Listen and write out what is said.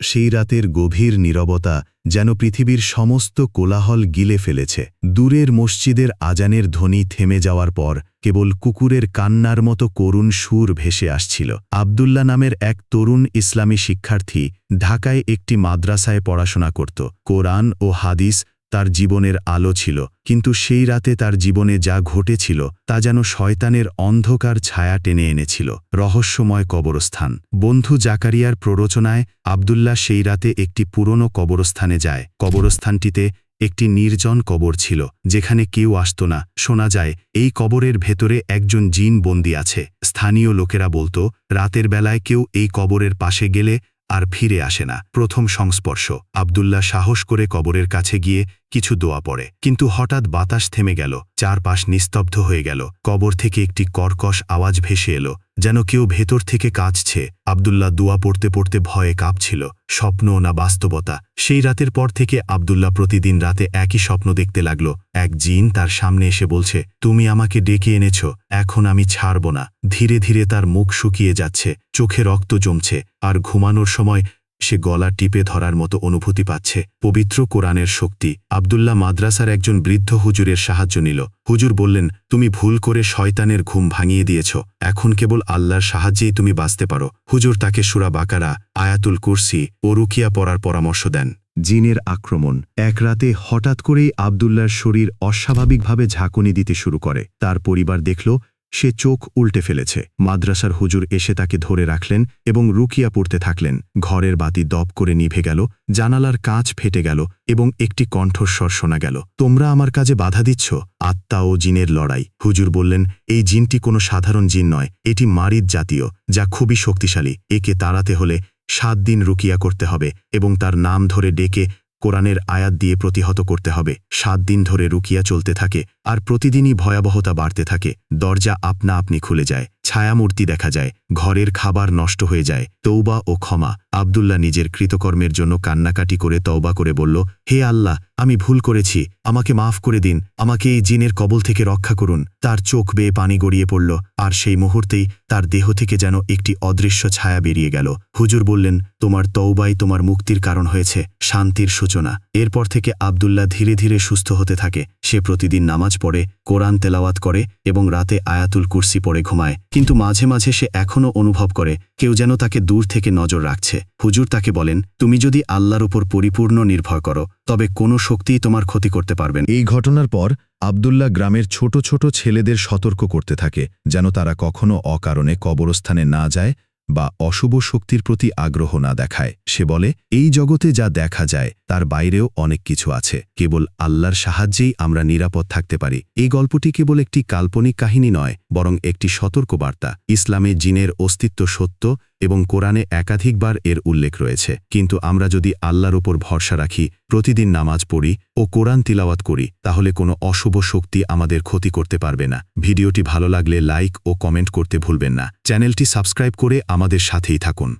সেই রাতের গভীর নীরবতা যেন পৃথিবীর সমস্ত কোলাহল গিলে ফেলেছে। দূরের মসজিদের আজানের ধ্বনি থেমে যাওয়ার পর কেবল কুকুরের কান্নার মতো করুণ সুর ভেসে আসছিল। আবদুল্লা নামের এক তরুণ ইসলামী শিক্ষার্থী ঢাকায় একটি মাদ্রাসায় পড়াশোনা করত। কোরআন ও হাদিস তার জীবনের আলো ছিল, কিন্তু সেই রাতে তার জীবনে যা ঘটেছিল, তা যেন শয়তানের অন্ধকার ছায়া টেনে এনেছিল। রহস্যময় কবরস্থান। বন্ধু জাকারিয়ার প্ররোচনায় আবদুল্লাহ সেই রাতে একটি পুরনো কবরস্থানে যায়। কবরস্থানটিতে একটি নির্জন কবর ছিল, যেখানে কেউ আসত না। শোনা যায়, এই কবরের ভেতরে একজন জিন বন্দি আছে। স্থানীয় লোকেরা বলতো, রাতের বেলায় কেউ এই কবরের পাশে গেলে আর ফিরে আসে না। প্রথম সংস্পর্শ। আবদুল্লাহ সাহস করে কবরের কাছে গিয়ে কিছু দোয়া পড়ে। কিন্তু হঠাৎ বাতাস থেমে গেল। চারপাশ নিস্তব্ধ হয়ে গেল। কবর থেকে একটি কর্কশ আওয়াজ ভেসে এলো। যেন কেউ ভেতর থেকে কাঁচছে আবদুল্লাহ দোয়া পড়তে পড়তে ভয়ে কাঁপছিল। স্বপ্ন না বাস্তবতা। সেই রাতের পর থেকে আবদুল্লাহ প্রতিদিন রাতে একই স্বপ্ন দেখতে লাগল। এক জিন তার সামনে এসে বলছে, তুমি আমাকে ডেকে এনেছ। এখন আমি ছাড়ব না। ধীরে ধীরে তার মুখ শুকিয়ে যাচ্ছে। চোখে রক্ত জমছে। আর ঘুমানোর সময় সে গলা টিপে ধরার মতো অনুভূতি পাচ্ছে। পবিত্র কোরআনের শক্তি। আবদুল্লাহ মাদ্রাসার একজন বৃদ্ধ হুজুরের সাহায্য নিল। হুজুর বললেন, তুমি ভুল করে শয়তানের ঘুম ভাঙিয়ে দিয়েছ। এখন কেবল আল্লাহর সাহায্যেই তুমি বাঁচতে পারো। হুজুর তাকে সুরা বাকারা, আয়াতুল কুরসি ও রুকিয়া পড়ার পরামর্শ দেন। জিনের আক্রমণ। এক রাতে হঠাৎ করেই আবদুল্লার শরীর অস্বাভাবিকভাবে ঝাঁকুনি দিতে শুরু করে। তার পরিবার দেখল সে চোখ উল্টে ফেলেছে। মাদ্রাসার হুজুর এসে তাকে ধরে রাখলেন এবং রুকিয়া পড়তে থাকলেন। ঘরের বাতি দপ করে নিভে গেল, জানালার কাঁচ ফেটে গেল এবং একটি কণ্ঠস্বর শোনা গেল। তোমরা আমার কাজে বাধা দিচ্ছ? আত্মা ও জিনের লড়াই। হুজুর বললেন, এই জিনটি কোনো সাধারণ জিন নয়, এটি মারিদ জাতীয়, যা খুবই শক্তিশালী। একে তাড়াতে হলে সাত দিন রুকিয়া করতে হবে এবং তার নাম ধরে ডেকে কোরআনের আয়াত দিয়ে প্রতিহত করতে হবে। সাত দিন ধরে রুকিয়া চলতে থাকে আর প্রতিদিনই ভয়াবহতা বাড়তে থাকে। দরজা আপনা আপনি খুলে যায়। ছায়ামূর্তি দেখা যায়, ঘরের খাবার নষ্ট হয়ে যায় তৌবা ও ক্ষমা। আবদুল্লাহ নিজের কৃতকর্মের জন্য কান্নাকাটি করে তওবা করে বলল, হে আল্লাহ, আমি ভুল করেছি, আমাকে মাফ করে দিন, আমাকে এই জিনের কবল থেকে রক্ষা করুন। তার চোখ বেয়ে পানি গড়িয়ে পড়ল, আর সেই মুহূর্তেই তার দেহ থেকে যেন একটি অদৃশ্য ছায়া বেরিয়ে গেল। হুজুর বললেন, তোমার তৌবাই তোমার মুক্তির কারণ হয়েছে, শান্তির সূচনা। এরপর থেকে আবদুল্লাহ ধীরে ধীরে সুস্থ হতে থাকে। সে প্রতিদিন নামাজ পড়ে, কোরআন তেলাওয়াত করে এবং রাতে আয়াতুল কুরসি পড়ে ঘুমায়। কিন্তু মাঝে মাঝে সে এখনও অনুভব করে, কেউ যেন তাকে দূর থেকে নজর রাখছে। হুজুর তাকে বলেন, তুমি যদি আল্লাহর উপর পরিপূর্ণ নির্ভর করো, তবে কোনো শক্তিই তোমার ক্ষতি করতে পারবেন এই ঘটনার পর আবদুল্লাহ গ্রামের ছোট ছোট ছেলেদের সতর্ক করতে থাকে, যেন তারা কখনো অকারণে কবরস্থানে না যায় বা অশুভ শক্তির প্রতি আগ্রহ না দেখায়। সে বলে, এই জগতে যা দেখা যায়, তার বাইরেও অনেক কিছু আছে। কেবল আল্লাহর সাহায্যেই আমরা নিরাপদ থাকতে পারি। এই গল্পটি কেবল একটি কাল্পনিক কাহিনী নয়, বরং একটি সতর্ক বার্তা ইসলামে জিনের অস্তিত্ব সত্য এবং কোরআনে একাধিকবার এর উল্লেখ রয়েছে। কিন্তু আমরা যদি আল্লাহর ওপর ভরসা রাখি, প্রতিদিন নামাজ পড়ি ও কোরআন তিলাওয়াত করি, তাহলে কোনো অশুভ শক্তি আমাদের ক্ষতি করতে পারবে না। ভিডিওটি ভালো লাগলে লাইক ও কমেন্ট করতে ভুলবেন না। চ্যানেলটি সাবস্ক্রাইব করে আমাদের সাথেই থাকুন।